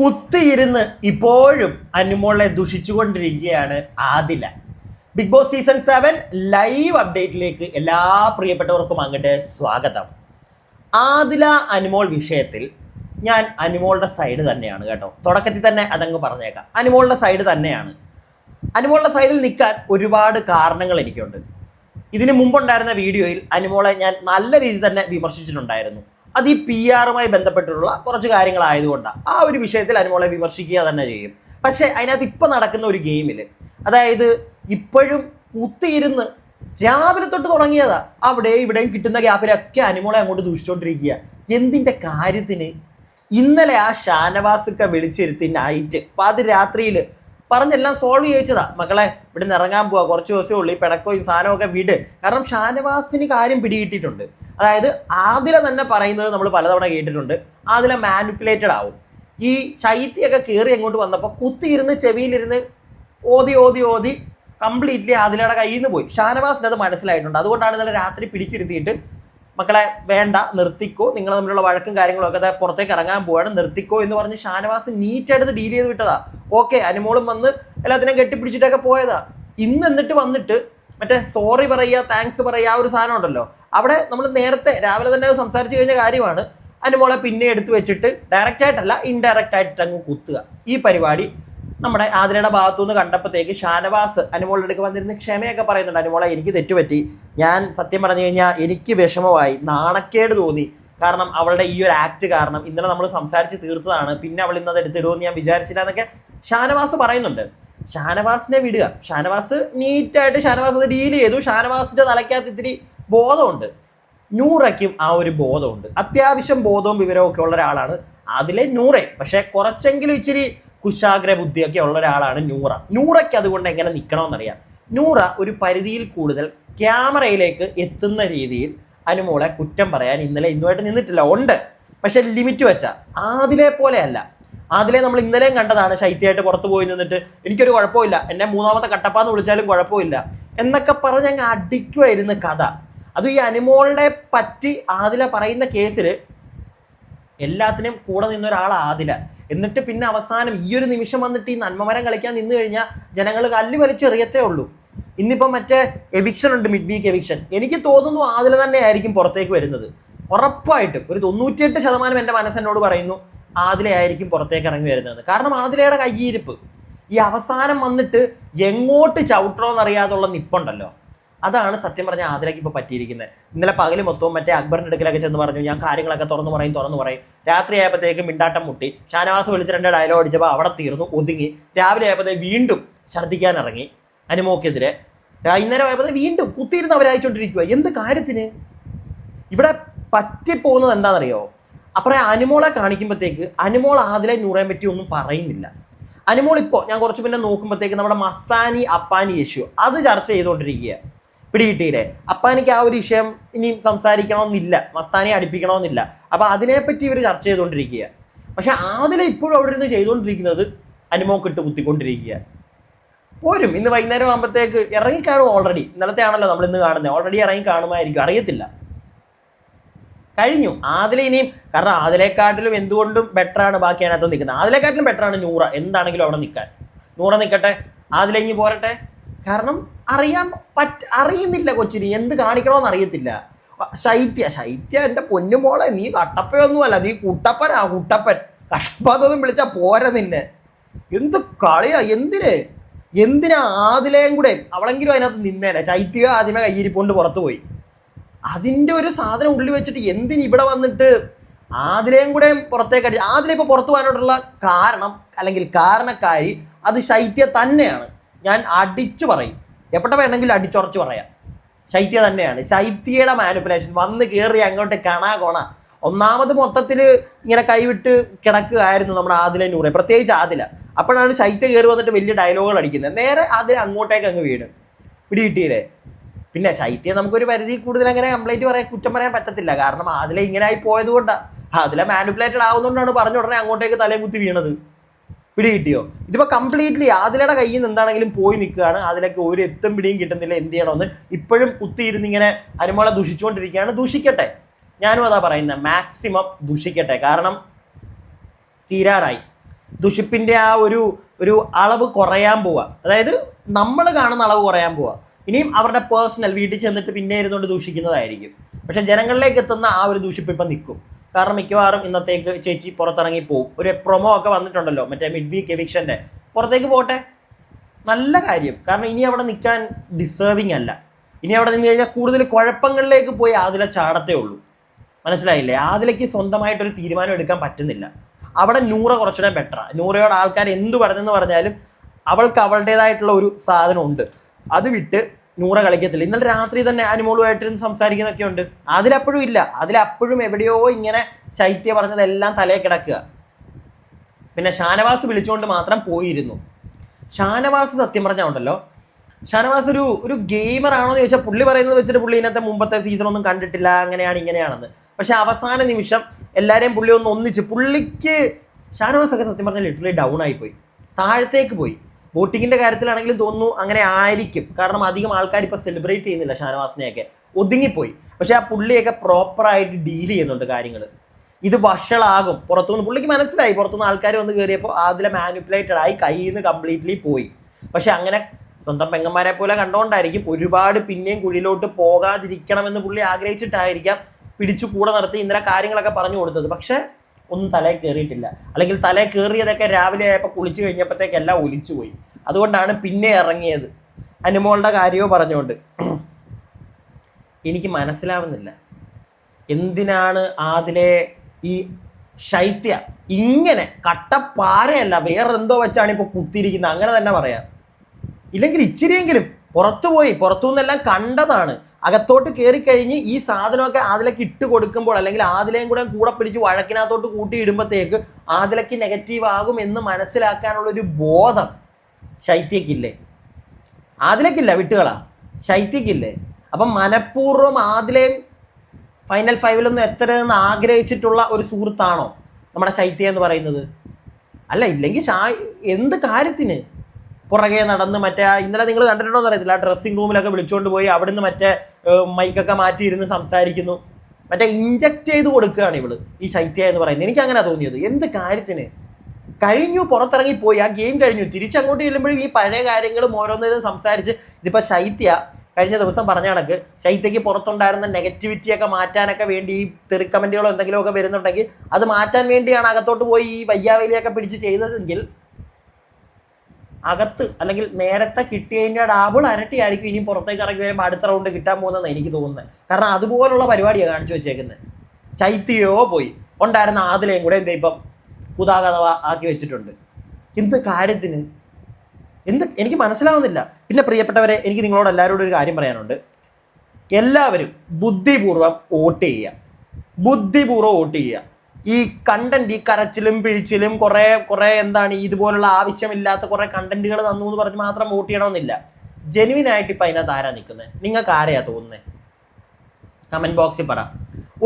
കുത്തിയിരുന്ന് ഇപ്പോഴും അനുമോളെ ദുഷിച്ചുകൊണ്ടിരിക്കുകയാണ് Adila. Bigg Boss season seven live അപ്ഡേറ്റിലേക്ക് എല്ലാ പ്രിയപ്പെട്ടവർക്കും അങ്ങോട്ട് സ്വാഗതം. ആദില അനുമോൾ വിഷയത്തിൽ ഞാൻ അനുമോളുടെ സൈഡ് തന്നെയാണ് കേട്ടോ. തുടക്കത്തിൽ തന്നെ അതങ്ങ് പറഞ്ഞേക്കാം. അനുമോളുടെ സൈഡ് തന്നെയാണ്. അനുമോളുടെ സൈഡിൽ നിൽക്കാൻ ഒരുപാട് കാരണങ്ങൾ എനിക്കുണ്ട്. ഇതിനു മുമ്പുണ്ടായിരുന്ന വീഡിയോയിൽ അനുമോളെ ഞാൻ നല്ല രീതിയിൽ തന്നെ വിമർശിച്ചിട്ടുണ്ടായിരുന്നു. അത് ഈ പി ആറുമായി ബന്ധപ്പെട്ടിട്ടുള്ള കുറച്ച് കാര്യങ്ങളായതുകൊണ്ടാണ് ആ ഒരു വിഷയത്തിൽ അനുമോളെ വിമർശിക്കുക തന്നെ ചെയ്യും. പക്ഷേ അതിനകത്ത് ഇപ്പം നടക്കുന്ന ഒരു ഗെയിമിൽ അതായത് ഇപ്പോഴും കുത്തിയിരുന്ന് രാവിലെ തൊട്ട് തുടങ്ങിയതാ. അവിടെ ഇവിടെയും കിട്ടുന്ന ഗ്യാപ്പിലൊക്കെ അനുമോളെ അങ്ങോട്ട് ദൂഷിച്ചുകൊണ്ടിരിക്കുക എന്തിന്റെ കാര്യത്തിന്? ഇന്നലെ ആ ഷാനവാസൊക്കെ വിളിച്ചിരുത്തി നൈറ്റ് പാതിരാത്രിയിൽ പറഞ്ഞെല്ലാം സോൾവ് ചെയ്യിച്ചതാ മക്കളെ ഇവിടെ നിന്ന് ഇറങ്ങാൻ പോവാ. കുറച്ച് ദിവസമേ ഉള്ളൂ. ഈ പിണക്കവും സാധനമൊക്കെ വിട്. കാരണം ഷാനവാസിന് കാര്യം പിടികിട്ടിയിട്ടുണ്ട്. അതായത് ആദില തന്നെ പറയുന്നത് നമ്മൾ പലതവണ കേട്ടിട്ടുണ്ട്. ആദില മാനിപ്പുലേറ്റഡ് ആവും. ഈ ചൈത്തിയൊക്കെ കയറി അങ്ങോട്ട് വന്നപ്പോൾ കുത്തിയിരുന്ന് ചെവിയിലിരുന്ന് ഓതി ഓതി ഓതി കംപ്ലീറ്റ്ലി ആദിലയുടെ കയ്യിൽ നിന്ന് പോയി. ഷാനവാസിന് അത് മനസ്സിലായിട്ടുണ്ട്. അതുകൊണ്ടാണ് ഇന്നലെ രാത്രി പിടിച്ചിരുത്തിയിട്ട് മക്കളെ വേണ്ട നിർത്തിക്കോ. നിങ്ങൾ തമ്മിലുള്ള വഴക്കും കാര്യങ്ങളും ഒക്കെ പുറത്തേക്ക് ഇറങ്ങാൻ പോവാണ്. നിർത്തിക്കോ എന്ന് പറഞ്ഞ് ഷാനവാസ് നീറ്റായിട്ട് ഡീൽ ചെയ്ത് വിട്ടതാ. ഓക്കെ അനുമോളും വന്ന് എല്ലാത്തിനെയും കെട്ടിപ്പിടിച്ചിട്ടൊക്കെ പോയതാ. ഇന്ന് എന്നിട്ട് വന്നിട്ട് മറ്റേ സോറി പറയുക താങ്ക്സ് പറയുക ഒരു സാധനം ഉണ്ടല്ലോ. അവിടെ നമ്മൾ നേരത്തെ രാവിലെ തന്നെ സംസാരിച്ച് കഴിഞ്ഞ കാര്യമാണ്. അനുമോളെ പിന്നെ എടുത്തു വെച്ചിട്ട് ഡയറക്റ്റ് ആയിട്ടല്ല ഇൻഡയറക്റ്റ് ആയിട്ട് അങ്ങ് കുത്തുക. ഈ പരിപാടി നമ്മുടെ ആതിരയുടെ ഭാഗത്തുനിന്ന് കണ്ടപ്പോഴത്തേക്ക് ഷാനവാസ് അനുമോളുടെ അടുക്ക് വന്നിരുന്ന് ക്ഷമയൊക്കെ പറയുന്നുണ്ട്. അനുമോളെ എനിക്ക് തെറ്റുപറ്റി. ഞാൻ സത്യം പറഞ്ഞു കഴിഞ്ഞാൽ എനിക്ക് വിഷമമായി നാണക്കേട് തോന്നി. കാരണം അവളുടെ ഈ ഒരു ആക്ട് കാരണം ഇന്നലെ നമ്മൾ സംസാരിച്ച് തീർത്തതാണ്. പിന്നെ അവൾ ഇന്നത് എടുത്തിടുമെന്ന് ഞാൻ വിചാരിച്ചില്ല എന്നൊക്കെ ഷാനവാസ് പറയുന്നുണ്ട്. ഷാനവാസിനെ വിടുക. ഷാനവാസ് നീറ്റായിട്ട് ഷാനവാസ് അത് ഡീൽ ചെയ്തു. ഷാനവാസിന്റെ തലയ്ക്കകത്ത് ഇത്തിരി ബോധമുണ്ട്. നൂറയ്ക്കും ആ ഒരു ബോധമുണ്ട്. അത്യാവശ്യം ബോധവും വിവരവും ഒക്കെ ഉള്ള ഒരാളാണ്. അതിലെ നൂറെ. പക്ഷേ കുറച്ചെങ്കിലും ഇച്ചിരി കുശാഗ്ര ബുദ്ധിയൊക്കെ ഉള്ള ഒരാളാണ് നൂറ. നൂറയ്ക്ക് അതുകൊണ്ട് എങ്ങനെ നിൽക്കണമെന്നറിയാം നൂറ ഒരു പരിധിയിൽ കൂടുതൽ ക്യാമറയിലേക്ക് എത്തുന്ന രീതിയിൽ അനുമോളെ കുറ്റം പറയാൻ ഇന്നലെ ഇന്നുമായിട്ട് നിന്നിട്ടില്ല. ഉണ്ട്. പക്ഷെ ലിമിറ്റ് വെച്ച. ആദിലെ പോലെയല്ല ആതിലെ നമ്മൾ ഇന്നലെയും കണ്ടതാണ് ശൈത്യമായിട്ട് പുറത്ത് പോയി നിന്നിട്ട് എനിക്കൊരു കുഴപ്പമില്ല. എന്നെ മൂന്നാമത്തെ കട്ടപ്പാന്ന് വിളിച്ചാലും കുഴപ്പമില്ല. എന്നൊക്കെ പറഞ്ഞ് അങ്ങ് അടിക്കുമായിരുന്നു കഥ. അത് ഈ അനുമോളിനെ പറ്റി ആദില പറയുന്ന കേസിൽ എല്ലാത്തിനും കൂടെ നിന്നൊരാൾ ആദില. എന്നിട്ട് പിന്നെ അവസാനം ഈ ഒരു നിമിഷം വന്നിട്ട് ഈ നന്മമരം കളിക്കാൻ നിന്ന് കഴിഞ്ഞാൽ ജനങ്ങൾ കല്ല് വലിച്ചെറിയത്തേ ഉള്ളൂ. ഇന്നിപ്പം മറ്റേ എവിക്ഷൻ ഉണ്ട് മിഡ് വീക്ക് എവിക്ഷൻ. എനിക്ക് തോന്നുന്നു അതിൽ തന്നെ ആയിരിക്കും പുറത്തേക്ക് വരുന്നത്. ഉറപ്പായിട്ടും ഒരു തൊണ്ണൂറ്റിയെട്ട് ശതമാനം എന്റെ മനസ്സെന്നോട് പറയുന്നു ആദിലയായിരിക്കും പുറത്തേക്ക് ഇറങ്ങി വരുന്നത്. കാരണം ആതിലയുടെ കയ്യിരിപ്പ്. ഈ അവസാനം വന്നിട്ട് എങ്ങോട്ട് ചവിട്ടണമെന്നറിയാതുള്ള നിപ്പുണ്ടല്ലോ. അതാണ് സത്യം പറഞ്ഞ ആതിരയ്ക്ക് ഇപ്പോൾ പറ്റിയിരിക്കുന്നത്. ഇന്നലെ പകൽ മൊത്തവും മറ്റേ അക്ബറിന്റെ അടുക്കലൊക്കെ ചെന്ന് പറഞ്ഞു ഞാൻ കാര്യങ്ങളൊക്കെ തുറന്നു പറയും തുറന്നു പറയും. രാത്രി ആയപ്പോഴത്തേക്ക് മിണ്ടാട്ടം മുട്ടി. ഷാനവാസ് വിളിച്ച് രണ്ട് ഡയലോഗ് അടിച്ചപ്പോൾ അവിടെ തീർന്നു ഒതുങ്ങി. രാവിലെ ആയപ്പോഴത്തേക്ക് വീണ്ടും ഛർദ്ദിക്കാൻ ഇറങ്ങി അനുമോക്കെതിരെ. വൈകുന്നേരം ആയപ്പോൾ വീണ്ടും കുത്തിയിരുന്ന് അവരായിച്ചോണ്ടിരിക്കുക എന്ത് കാര്യത്തിന്? ഇവിടെ പറ്റിപ്പോകുന്നത് എന്താണെന്നറിയോ? അപ്പുറം അനുമോളെ കാണിക്കുമ്പോഴത്തേക്ക് അനുമോൾ ആദിലെ നൂറേൻ പറ്റി ഒന്നും പറയുന്നില്ല. അനുമോൾ ഇപ്പോൾ ഞാൻ കുറച്ച് പിന്നെ നോക്കുമ്പോഴത്തേക്ക് നമ്മുടെ മസാനി അപ്പാനി യേശു അത് ചർച്ച ചെയ്തുകൊണ്ടിരിക്കുക പിടികിട്ടിയില്ലേ? അപ്പാനിക്ക് ആ ഒരു വിഷയം ഇനി സംസാരിക്കണമെന്നില്ല മസ്താനെ അടുപ്പിക്കണമെന്നില്ല. അപ്പോൾ അതിനെപ്പറ്റി ഇവർ ചർച്ച ചെയ്തുകൊണ്ടിരിക്കുക പക്ഷെ ആദ്യം ഇപ്പോഴും അവിടെ ഇരുന്ന് ചെയ്തുകൊണ്ടിരിക്കുന്നത് അനുമോക്കിട്ട് കുത്തിക്കൊണ്ടിരിക്കുക പോരും. ഇന്ന് വൈകുന്നേരം ആകുമ്പോഴത്തേക്ക് ഇറങ്ങിക്കാണും ഓൾറെഡി ഇന്നലത്തെ ആണല്ലോ നമ്മൾ ഇന്ന് കാണുന്നത്. ഓൾറെഡി ഇറങ്ങി കാണുമായിരിക്കും. അറിയത്തില്ല. കഴിഞ്ഞു. ആദില ഇനിയും കാരണം ആദിലേക്കാട്ടിലും എന്തുകൊണ്ടും ബെറ്ററാണ് ബാക്കി അതിനകത്ത് നിൽക്കുന്നത്. ആദിലേക്കാട്ടിലും ബെറ്ററാണ് നൂറ. എന്താണെങ്കിലും അവിടെ നിൽക്കാൻ. നൂറ നിൽക്കട്ടെ? ആദ്യം ഇനി പോരട്ടെ? കാരണം അറിയാൻ പറ്റ അറിയുന്നില്ല കൊച്ചിന്. എന്ത് കാണിക്കണമെന്ന് അറിയത്തില്ല. ശൈത്യ ശൈത്യ എന്റെ പൊന്നുമോളെ നീ കട്ടപ്പയൊന്നുമല്ല നീ കുട്ടപ്പനാ കുട്ടപ്പൻ. കട്ടപ്പതൊന്നും വിളിച്ചാൽ പോരെ നിന്നെ. എന്ത് കളിയാ എന്തിന്? എന്തിനാ ആദിലയും കൂടെ അവളെങ്കിലും അതിനകത്ത് നിന്നേനെ? ചൈത്യ ആദ്യമേ കയ്യിരിപ്പോണ്ട് പുറത്തു പോയി അതിന്റെ ഒരു സാധനം ഉള്ളിൽ വെച്ചിട്ട് എന്തിന് ഇവിടെ വന്നിട്ട് ആദിലയും കൂടെ പുറത്തേക്ക് അടിച്ച് ആദില ഇപ്പോൾ പുറത്തു പോകാനായിട്ടുള്ള കാരണം അല്ലെങ്കിൽ കാരണക്കാരി അത് ശൈത്യ തന്നെയാണ്. ഞാൻ അടിച്ചു പറയും. എവിടെ വേണമെങ്കിലും അടിച്ചുറച്ച് പറയാം. ശൈത്യ തന്നെയാണ്. ശൈത്യയുടെ മാനിപ്പുലേഷൻ വന്ന് കയറി അങ്ങോട്ട് കണാ കൊണ. ഒന്നാമത് മൊത്തത്തിൽ ഇങ്ങനെ കൈവിട്ട് കിടക്കുകയായിരുന്നു നമ്മുടെ ആദില നൂറെ. പ്രത്യേകിച്ച് ആദില. അപ്പോഴാണ് ശൈത്യ കയറി വന്നിട്ട് വലിയ ഡയലോഗുകൾ അടിക്കുന്നത്. നേരെ ആദില അങ്ങോട്ടേക്ക് അങ്ങ് വീട് പിടി കിട്ടിയില്ലേ പിന്നെ ശൈത്യം നമുക്കൊരു പരിധി കൂടുതൽ അങ്ങനെ കംപ്ലൈന്റ് പറയാൻ കുറ്റം പറയാൻ പറ്റത്തില്ല. കാരണം ആദില ഇങ്ങനെ ആയി പോയത് കൊണ്ടാണ് അതിലെ മാനിപ്പുലേറ്റഡ് ആവുന്നതുകൊണ്ടാണ് പറഞ്ഞ ഉടനെ അങ്ങോട്ടേക്ക് തലയും കുത്തി വീണത്. പിടി കിട്ടിയോ കംപ്ലീറ്റ്ലി ആദിലയുടെ കയ്യിൽ നിന്ന് എന്താണെങ്കിലും പോയി നിൽക്കുകയാണ്. അതിലേക്ക് ഒരു എത്തും പിടിയും കിട്ടുന്നില്ല എന്ത് ചെയ്യണമെന്ന് ഇപ്പോഴും കുത്തിയിരുന്ന് ഇങ്ങനെ അനുമോളെ ദുഷിച്ചുകൊണ്ടിരിക്കുകയാണ്. ദുഷിക്കട്ടെ. ഞാനും അതാ പറയുന്നത് മാക്സിമം ദുഷിക്കട്ടെ. കാരണം തീരാറായി. ദുഷിപ്പിന്റെ ആ ഒരു ഒരു അളവ് കുറയാൻ പോവുക അതായത് നമ്മൾ കാണുന്ന അളവ് കുറയാൻ പോവുക ഇനിയും അവരുടെ പേഴ്സണൽ വീട്ടിൽ ചെന്നിട്ട് പിന്നെ ഇരുന്നുകൊണ്ട് ദൂഷിക്കുന്നതായിരിക്കും. പക്ഷെ ജനങ്ങളിലേക്ക് എത്തുന്ന ആ ഒരു ദൂഷിപ്പ് ഇപ്പം നിൽക്കും. കാരണം മിക്കവാറും ഇന്നത്തേക്ക് ചേച്ചി പുറത്തിറങ്ങി പോകും ഒരു പ്രൊമോ ഒക്കെ വന്നിട്ടുണ്ടല്ലോ മറ്റേ മിഡ് വീക്ക് എവിക്ഷന്റെ പുറത്തേക്ക് പോട്ടെ? നല്ല കാര്യം. കാരണം ഇനി അവിടെ നിൽക്കാൻ ഡിസേർവിങ് അല്ല. ഇനി അവിടെ നിന്ന് കഴിഞ്ഞാൽ കൂടുതൽ കുഴപ്പങ്ങളിലേക്ക് പോയി ആദില ചാടത്തേ ഉള്ളൂ. മനസ്സിലായില്ലേ? ആദിലയ്ക്ക് സ്വന്തമായിട്ടൊരു തീരുമാനം എടുക്കാൻ പറ്റുന്നില്ല. അവിടെ നൂറ കുറച്ചുകൂടെ ബെറ്ററാണ് നൂറയോട് ആൾക്കാർ എന്ത് പറഞ്ഞെന്ന് പറഞ്ഞാലും അവൾക്ക് അവളുടേതായിട്ടുള്ള ഒരു സാധനം ഉണ്ട് അത് വിട്ട് നൂറ കളിക്കത്തില്ല. ഇന്നലെ രാത്രി തന്നെ ആനിമോളുമായിട്ട് ഇരുന്ന് സംസാരിക്കുന്നൊക്കെ ഉണ്ട്. അതിലപ്പോഴും ഇല്ല. അതിലപ്പോഴും എവിടെയോ ഇങ്ങനെ ശൈത്യ പറഞ്ഞതെല്ലാം തലയിൽ കിടക്കുക. പിന്നെ ഷാനവാസ് വിളിച്ചുകൊണ്ട് മാത്രം പോയിരുന്നു. ഷാനവാസ് സത്യം പറഞ്ഞാൽ ഉണ്ടല്ലോ. ഷാനവാസ് ഒരു ഒരു ഗെയിമർ ആണോ എന്ന് ചോദിച്ചാൽ പുള്ളി പറയുന്നത് വെച്ചിട്ട് പുള്ളി ഇന്നത്തെ മുമ്പത്തെ സീസൺ ഒന്നും കണ്ടിട്ടില്ല അങ്ങനെയാണ് ഇങ്ങനെയാണെന്ന്. പക്ഷെ അവസാന നിമിഷം എല്ലാവരെയും പുള്ളി ഒന്ന് ഒന്നിച്ച് പുള്ളിക്ക് ഷാനവാസ് ഒക്കെ സത്യം പറഞ്ഞാൽ ലിറ്ററലി ഡൗൺ ആയിപ്പോയി താഴത്തേക്ക് പോയി. വോട്ടിങ്ങിന്റെ കാര്യത്തിലാണെങ്കിലും തോന്നുന്നു അങ്ങനെ ആയിരിക്കും. കാരണം അധികം ആൾക്കാർ ഇപ്പോൾ സെലിബ്രേറ്റ് ചെയ്യുന്നില്ല ഷാനവാസിനെയൊക്കെ. ഒതുങ്ങിപ്പോയി. പക്ഷേ ആ പുള്ളിയൊക്കെ പ്രോപ്പറായിട്ട് ഡീൽ ചെയ്യുന്നുണ്ട് കാര്യങ്ങൾ ഇത് വഷളാകും. പുറത്തുനിന്ന് പുള്ളിക്ക് മനസ്സിലായി. പുറത്തുനിന്ന് ആൾക്കാർ വന്ന് കയറിയപ്പോൾ അതിലെ മാനിപ്പുലേറ്റഡ് ആയി കയ്യിൽ നിന്ന് കംപ്ലീറ്റ്ലി പോയി. പക്ഷെ അങ്ങനെ സ്വന്തം പെങ്ങന്മാരെ പോലെ കണ്ടുകൊണ്ടായിരിക്കും ഒരുപാട് പിന്നെയും കുഴിയിലോട്ട് പോകാതിരിക്കണമെന്ന് പുള്ളി ആഗ്രഹിച്ചിട്ടായിരിക്കാം പിടിച്ചു കൂടെ നടത്തി ഇന്നലെ കാര്യങ്ങളൊക്കെ പറഞ്ഞു കൊടുത്തത്. പക്ഷെ ഒന്നും തലയിൽ കയറിയിട്ടില്ല അല്ലെങ്കിൽ തലയിൽ കയറിയതൊക്കെ രാവിലെ ആയപ്പോൾ കുളിച്ചു കഴിഞ്ഞപ്പോഴത്തേക്ക് എല്ലാം ഒലിച്ചു പോയി. അതുകൊണ്ടാണ് പിന്നെ ഇറങ്ങിയത്. അനുമോളുടെ കാര്യവും പറഞ്ഞുകൊണ്ട് എനിക്ക് മനസ്സിലാവുന്നില്ല. എന്തിനാണ് ആദിലെ ഈ ശൈത്യ ഇങ്ങനെ കട്ടപ്പാരയല്ല വേറെന്തോ വെച്ചാണ് ഇപ്പോൾ കുത്തിയിരിക്കുന്നത്. അങ്ങനെ തന്നെ പറയാം. ഇല്ലെങ്കിൽ ഇച്ചിരിയെങ്കിലും പുറത്തു പോയി പുറത്തു നിന്നെല്ലാം കണ്ടതാണ്. അകത്തോട്ട് കയറി കഴിഞ്ഞ് ഈ സാധനമൊക്കെ ആദിലേക്ക് ഇട്ട് കൊടുക്കുമ്പോൾ അല്ലെങ്കിൽ ആദിലയും കൂടെ കൂടെ പിടിച്ച് വഴക്കിനകത്തോട്ട് കൂട്ടി ഇടുമ്പോഴത്തേക്ക് നെഗറ്റീവ് ആകും എന്ന് മനസ്സിലാക്കാനുള്ള ഒരു ബോധം ശൈത്യക്കില്ലേ? ആദിലക്കില്ല വിട്ടുകളാ. ശൈത്യക്കില്ലേ? അപ്പം മനഃപൂർവം ആദിലയും ഫൈനൽ ഫൈവിലൊന്നും എത്തരുതെന്ന് ആഗ്രഹിച്ചിട്ടുള്ള ഒരു സുഹൃത്താണോ നമ്മുടെ ശൈത്യ എന്ന് പറയുന്നത്? അല്ല ഇല്ലെങ്കിൽ എന്ത് കാര്യത്തിന്? പുറകെ നടന്ന് മറ്റേ ഇന്നലെ നിങ്ങൾ കണ്ടിട്ടുണ്ടോ എന്ന് അറിയത്തില്ല. ആ ഡ്രസ്സിംഗ് റൂമിലൊക്കെ വിളിച്ചുകൊണ്ട് പോയി അവിടുന്ന് മറ്റേ മൈക്കൊക്കെ മാറ്റി ഇരുന്ന് സംസാരിക്കുന്നു. മറ്റേ ഇഞ്ചക്ട് ചെയ്ത് കൊടുക്കുകയാണ് ഇവൾ ഈ ശൈത്യ എന്ന് പറയുന്നത്. എനിക്ക് അങ്ങനെ തോന്നിയത്. എന്ത് കാര്യത്തിന്? കഴിഞ്ഞു പുറത്തിറങ്ങി പോയി. ആ ഗെയിം കഴിഞ്ഞു. തിരിച്ചങ്ങോട്ട് ചെല്ലുമ്പോഴും ഈ പഴയ കാര്യങ്ങളും ഓരോന്നിനും സംസാരിച്ച് ഇതിപ്പോൾ ശൈത്യ കഴിഞ്ഞ ദിവസം പറഞ്ഞ കണക്ക് ശൈത്യക്ക് പുറത്തുണ്ടായിരുന്ന നെഗറ്റിവിറ്റിയൊക്കെ മാറ്റാനൊക്കെ വേണ്ടി ഈ തെറിക്കമന്റുകളോ എന്തെങ്കിലുമൊക്കെ വരുന്നുണ്ടെങ്കിൽ അത് മാറ്റാൻ വേണ്ടിയാണ് അകത്തോട്ട് പോയി ഈ വയ്യാവേലിയൊക്കെ പിടിച്ച് ചെയ്തതെങ്കിൽ അകത്ത് അല്ലെങ്കിൽ നേരത്തെ കിട്ടിയതിന്റെ ഡാബിൾ അരട്ടിയായിരിക്കും ഇനി പുറത്തേക്ക് ഇറങ്ങി വരുമ്പോൾ അടുത്ത റൗണ്ട് കിട്ടാൻ പോകുന്നതെന്ന് എനിക്ക് തോന്നുന്നത്. കാരണം അതുപോലുള്ള പരിപാടിയാണ് കാണിച്ചു വെച്ചേക്കുന്നത് ശൈത്യയോ പോയി. ഉണ്ടായിരുന്ന ആദിലയും കൂടെ എന്താ ഇപ്പം കുതാകഥ ആക്കി വെച്ചിട്ടുണ്ട്. എന്ത് കാര്യത്തിന്? എന്ത് എനിക്ക് മനസ്സിലാവുന്നില്ല. പിന്നെ പ്രിയപ്പെട്ടവരെ എനിക്ക് നിങ്ങളോട് എല്ലാവരോടും ഒരു കാര്യം പറയാനുണ്ട്. എല്ലാവരും ബുദ്ധിപൂർവം വോട്ട് ചെയ്യുക. ബുദ്ധിപൂർവം വോട്ട് ചെയ്യുക. ഈ കണ്ടന്റ് ഈ കരച്ചിലും പിഴിച്ചിലും കുറേ കുറേ എന്താണ് ഇതുപോലുള്ള ആവശ്യമില്ലാത്ത കുറേ കണ്ടന്റുകൾ തന്നു എന്ന് പറഞ്ഞ് മാത്രം വോട്ട് ചെയ്യണമെന്നില്ല. ജെനുവിൻ ആയിട്ട് ഇപ്പം അതിനകത്ത് ആരാ നിൽക്കുന്നത് നിങ്ങൾക്ക് ആരെയാ തോന്നുന്നത് കമന്റ് ബോക്സിൽ പറ.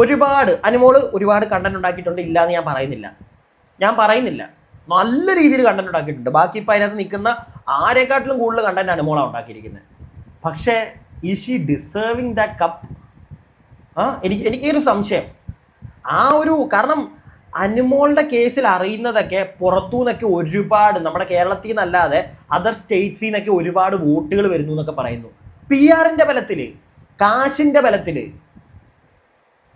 ഒരുപാട് അനുമോൾ ഒരുപാട് കണ്ടന്റ് ഉണ്ടാക്കിയിട്ടുണ്ട് ഇല്ല എന്ന് ഞാൻ പറയുന്നില്ല. ഞാൻ പറയുന്നില്ല. നല്ല രീതിയിൽ കണ്ടന്റ് ഉണ്ടാക്കിയിട്ടുണ്ട്. ബാക്കി ഇപ്പം അതിനകത്ത് നിൽക്കുന്ന ആരെക്കാട്ടിലും കൂടുതൽ കണ്ടന്റ് അനുമോളാണ് ഉണ്ടാക്കിയിരിക്കുന്നത് പക്ഷേ ഈ ഷീ ഡിസേർവിങ് ദാറ്റ് കപ്പ് ആ എനിക്ക് എനിക്കൊരു സംശയം. ആ ഒരു കാരണം അനുമോളുടെ കേസിൽ അറിയുന്നതൊക്കെ പുറത്തു നിന്നൊക്കെ ഒരുപാട് നമ്മുടെ കേരളത്തിൽ നിന്നല്ലാതെ അതർ സ്റ്റേറ്റ്സിൽ നിന്നൊക്കെ ഒരുപാട് വോട്ടുകൾ വരുന്നു എന്നൊക്കെ പറയുന്നു പി ആറിന്റെ ബലത്തിൽ കാശിന്റെ ബലത്തിൽ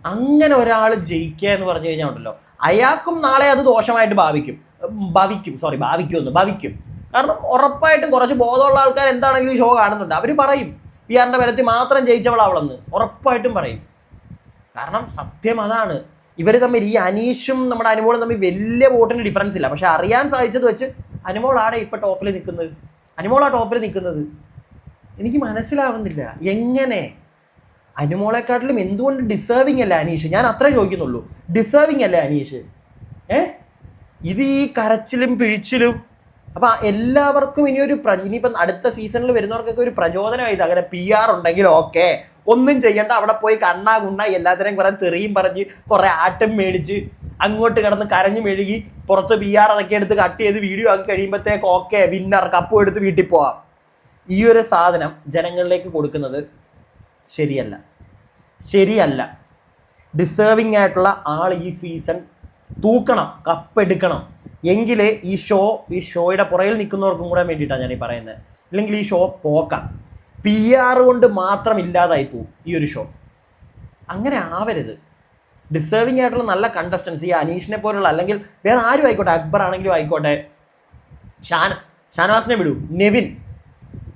അങ്ങനെ ഒരാൾ ജയിക്കുക എന്ന് പറഞ്ഞു കഴിഞ്ഞാൽ ഉണ്ടല്ലോ. അയാൾക്കും നാളെ അത് ദോഷമായിട്ട് ഭാവിക്കും. ഭവിക്കും. സോറി ഭാവിക്കുമെന്ന് ഭവിക്കും. കാരണം ഉറപ്പായിട്ടും കുറച്ച് ബോധമുള്ള ആൾക്കാർ എന്താണെങ്കിലും ഷോ കാണുന്നുണ്ട്. അവർ പറയും പി ആറിന്റെ ബലത്തിൽ മാത്രം ജയിച്ചവളാവളെന്ന് ഉറപ്പായിട്ടും പറയും. കാരണം സത്യം അതാണ്. ഇവർ തമ്മിൽ ഈ അനീഷും നമ്മുടെ അനുമോളും തമ്മിൽ വലിയ വോട്ടിന് ഡിഫറൻസ് ഇല്ല. പക്ഷെ അറിയാൻ സാധിച്ചത് വെച്ച് അനുമോളാണ് ഇപ്പം ടോപ്പിൽ നിൽക്കുന്നത്. അനുമോളാണ് ടോപ്പിൽ നിൽക്കുന്നത്. എനിക്ക് മനസ്സിലാവുന്നില്ല. എങ്ങനെ? അനുമോളെക്കാട്ടിലും എന്തുകൊണ്ട് ഡിസേർവിങ് അല്ല അനീഷ്? ഞാൻ അത്രേ ചോദിക്കുന്നുള്ളൂ. ഡിസേർവിങ് അല്ലേ അനീഷ്? ഏ? ഇത് ഈ കരച്ചിലും പിഴിച്ചിലും. അപ്പം എല്ലാവർക്കും ഇനിയൊരു പ്ര ഇനിയിപ്പം അടുത്ത സീസണിൽ വരുന്നവർക്കൊക്കെ ഒരു പ്രചോദനമായി അങ്ങനെ പി ആർ ഉണ്ടെങ്കിൽ ഓക്കെ ഒന്നും ചെയ്യണ്ട. അവിടെ പോയി കണ്ണാ കുണ്ണ എല്ലാത്തിനെയും കുറെ തെറിയും പറഞ്ഞ് കുറെ ആട്ടം മേടിച്ച് അങ്ങോട്ട് കിടന്ന് കരഞ്ഞു മെഴുകി പുറത്ത് ബി ആർ അതൊക്കെ എടുത്ത് കട്ട് ചെയ്ത് വീഡിയോ ആക്കി കഴിയുമ്പോഴത്തേക്ക് ഓക്കെ വിന്നർ കപ്പ് എടുത്ത് വീട്ടിൽ പോവാം. ഈ ഒരു സാധനം ജനങ്ങളിലേക്ക് കൊടുക്കുന്നത് ശരിയല്ല. ശരിയല്ല. ഡിസേർവിംഗ് ആയിട്ടുള്ള ആൾ ഈ സീസൺ തൂക്കണം കപ്പെടുക്കണം എങ്കിലേ ഈ ഷോ ഈ ഷോയുടെ പുറകിൽ നിൽക്കുന്നവർക്കും കൂടെ വേണ്ടിയിട്ടാണ് ഞാൻ ഈ പറയുന്നത്. ഇല്ലെങ്കിൽ ഈ ഷോ പോക്കാം. പി ആർ കൊണ്ട് മാത്രം ഇല്ലാതായി പോവും ഈ ഒരു ഷോ അങ്ങനെ ആവരുത്. ഡിസേർവിംഗ് ആയിട്ടുള്ള നല്ല കണ്ടസ്റ്റൻസ് ഈ അനീഷിനെ പോലുള്ള അല്ലെങ്കിൽ വേറെ ആരും ആയിക്കോട്ടെ അക്ബർ ആണെങ്കിലും ആയിക്കോട്ടെ ഷാൻ ഷാനവാസിനെ വിടൂ നെവിൻ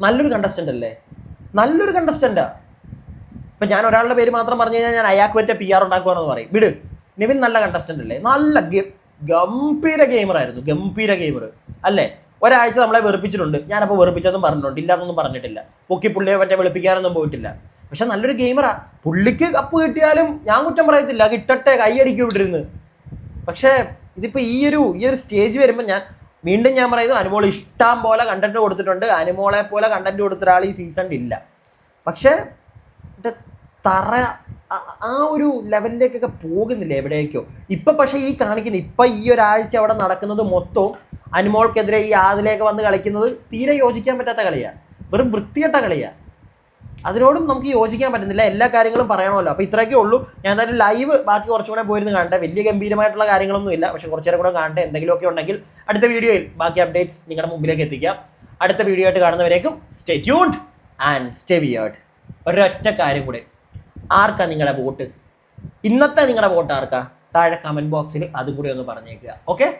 നല്ലൊരു കണ്ടസ്റ്റന്റ് അല്ലേ? നല്ലൊരു കണ്ടസ്റ്റന്റാ ഇപ്പം ഞാൻ ഒരാളുടെ പേര് മാത്രം പറഞ്ഞു കഴിഞ്ഞാൽ ഞാൻ അയാൾക്ക് പറ്റിയ പി ആർ ഉണ്ടാക്കുവാണെന്ന് പറയും. വിട് നിവിൻ നല്ല കണ്ടസ്റ്റന്റ് അല്ലേ? നല്ല ഗംഭീര ഗെയിമർ ആയിരുന്നു ഗംഭീര ഗെയിമർ അല്ലേ? ഒരാഴ്ച നമ്മളെ വെറുപ്പിച്ചിട്ടുണ്ട്. ഞാനപ്പോൾ വെറുപ്പിച്ചതും പറഞ്ഞിട്ടുണ്ട്. ഇല്ലാന്നൊന്നും പറഞ്ഞിട്ടില്ല. പൊക്കി പുള്ളിയെ മറ്റേ വെളുപ്പിക്കാനൊന്നും പോയിട്ടില്ല. പക്ഷെ നല്ലൊരു ഗെയിമറാ പുള്ളിക്ക് കപ്പ് കിട്ടിയാലും ഞാൻ കുറ്റം പറയത്തില്ല. കിട്ടട്ടെ കൈയടിക്കും വിട്ടിരുന്ന് പക്ഷേ ഇതിപ്പോൾ ഈ ഒരു ഈ ഒരു സ്റ്റേജ് വരുമ്പോൾ ഞാൻ വീണ്ടും ഞാൻ പറയുന്നത് അനുമോൾ ഇഷ്ടം പോലെ കണ്ടന്റ് കൊടുത്തിട്ടുണ്ട്. അനുമോളെ പോലെ കണ്ടന്റ് കൊടുത്ത ഒരാൾ ഈ സീസണിൽ ഇല്ല. പക്ഷേ തറ ആ- ഒരു ലെവലിലേക്കൊക്കെ പോകുന്നില്ല എവിടേക്കോ? ഇപ്പൊ പക്ഷേ ഈ കാണിക്കുന്ന ഇപ്പൊ ഈ ഒരാഴ്ച അവിടെ നടക്കുന്നത് മൊത്തവും അനുമോൾക്കെതിരെ ഈ ആദിലേക്ക് വന്ന് കളിക്കുന്നത് തീരെ യോജിക്കാൻ പറ്റാത്ത കളിയാണ് വെറും വൃത്തികെട്ട കളിയാണ് അതിനോടും നമുക്ക് യോജിക്കാൻ പറ്റുന്നില്ല. എല്ലാ കാര്യങ്ങളും പറയണമല്ലോ. അപ്പോൾ ഇത്രയൊക്കെ ഉള്ളൂ. ഞാൻ എന്തായാലും ലൈവ് ബാക്കി കുറച്ചുകൂടെ പോയിരുന്ന് കാണട്ടെ. വലിയ ഗംഭീരമായിട്ടുള്ള കാര്യങ്ങളൊന്നും ഇല്ല. പക്ഷെ കുറച്ചേരം കൂടെ കാണട്ടെ. എന്തെങ്കിലുമൊക്കെ ഉണ്ടെങ്കിൽ അടുത്ത വീഡിയോയിൽ ബാക്കി അപ്ഡേറ്റ്സ് നിങ്ങളുടെ മുമ്പിലേക്ക് എത്തിക്കാം. അടുത്ത വീഡിയോ ആയിട്ട് കാണുന്നവരേക്കും stay tuned and stay weird ഒരൊറ്റ കാര്യം കൂടെ. ആർക്കാ നിങ്ങളുടെ വോട്ട്? ഇന്നത്തെ നിങ്ങളുടെ വോട്ട് ആർക്കാ? താഴെ കമന്റ് ബോക്സിൽ അതും കൂടി ഒന്ന് പറഞ്ഞേക്കുക. ഓക്കെ